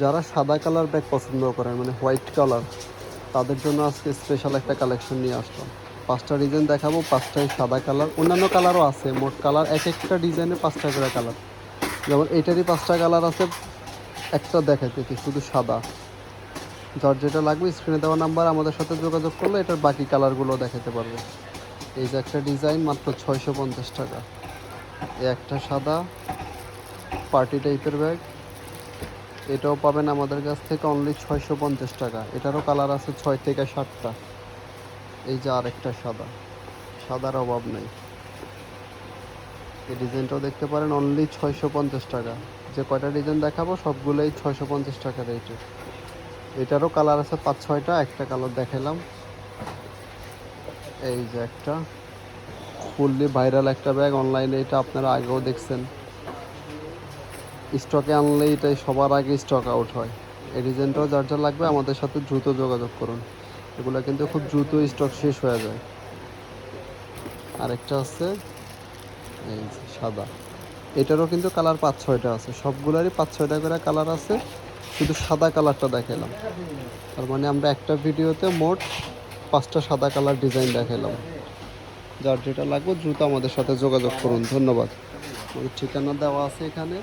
যারা সাদা colour bag পছন্দ করেন মানে হোয়াইট কালার, তাদের জন্য আজকে স্পেশাল একটা কালেকশন নিয়ে আসলাম। পাঁচটা ডিজাইন দেখাবো, পাঁচটাই সাদা কালার। অন্যান্য কালারও আছে, মোট কালার এক একটা ডিজাইনে পাঁচটা করে কালার। যেমন এটারই পাঁচটা কালার আছে, একটা দেখাইতে কি শুধু সাদা। যার যেটা লাগবে স্ক্রিনে দেওয়া নাম্বার আমাদের সাথে যোগাযোগ করলে এটার বাকি কালারগুলো দেখাতে পারব। এই যে একটা ডিজাইন মাত্র ছয়শো পঞ্চাশ টাকা। একটা সাদা পার্টি টাইপের ব্যাগ এটাও পাবেন আমাদের কাছ থেকে অনলি ছয়শো পঞ্চাশ টাকা। এটারও কালার আছে ছয় থেকে সাতটা। এই যে আরেকটা সাদা। সাদার অভাব নেই। এই ডিজাইনটাও দেখতে পারেন অনলি ছয়শো পঞ্চাশ টাকা। যে কয়টা ডিজাইন দেখাবো সবগুলোই ছয়শো পঞ্চাশ টাকা রেটে এটারও কালার আছে পাঁচ ছয়টা, একটা কালার দেখালাম এই যে একটা। ফুললি ভাইরাল একটা ব্যাগ অনলাইনে এটা আপনারা আগেও দেখছেন। স্টকে আনলে এটাই সবার আগে স্টক আউট হয়। এই ডিজাইনটাও যার যা লাগবে, আমাদের সাথে দ্রুত যোগাযোগ করুন। এগুলো কিন্তু খুব দ্রুত স্টক শেষ হয়ে যায়। আরেকটা আছে, এই সাদা। এটারও কিন্তু কালার পাঁচ ছয়টা আছে। সবগুলোরই পাঁচ ছয়টা করে কালার আছে, শুধু সাদা কালারটা দেখালাম তার মানে আমরা একটা ভিডিওতে মোট পাঁচটা সাদা কালার ডিজাইন দেখালাম যার যেটা লাগবে, দ্রুত আমাদের সাথে যোগাযোগ করুন। ধন্যবাদ। ঠিকানা দেওয়া আছে এখানে।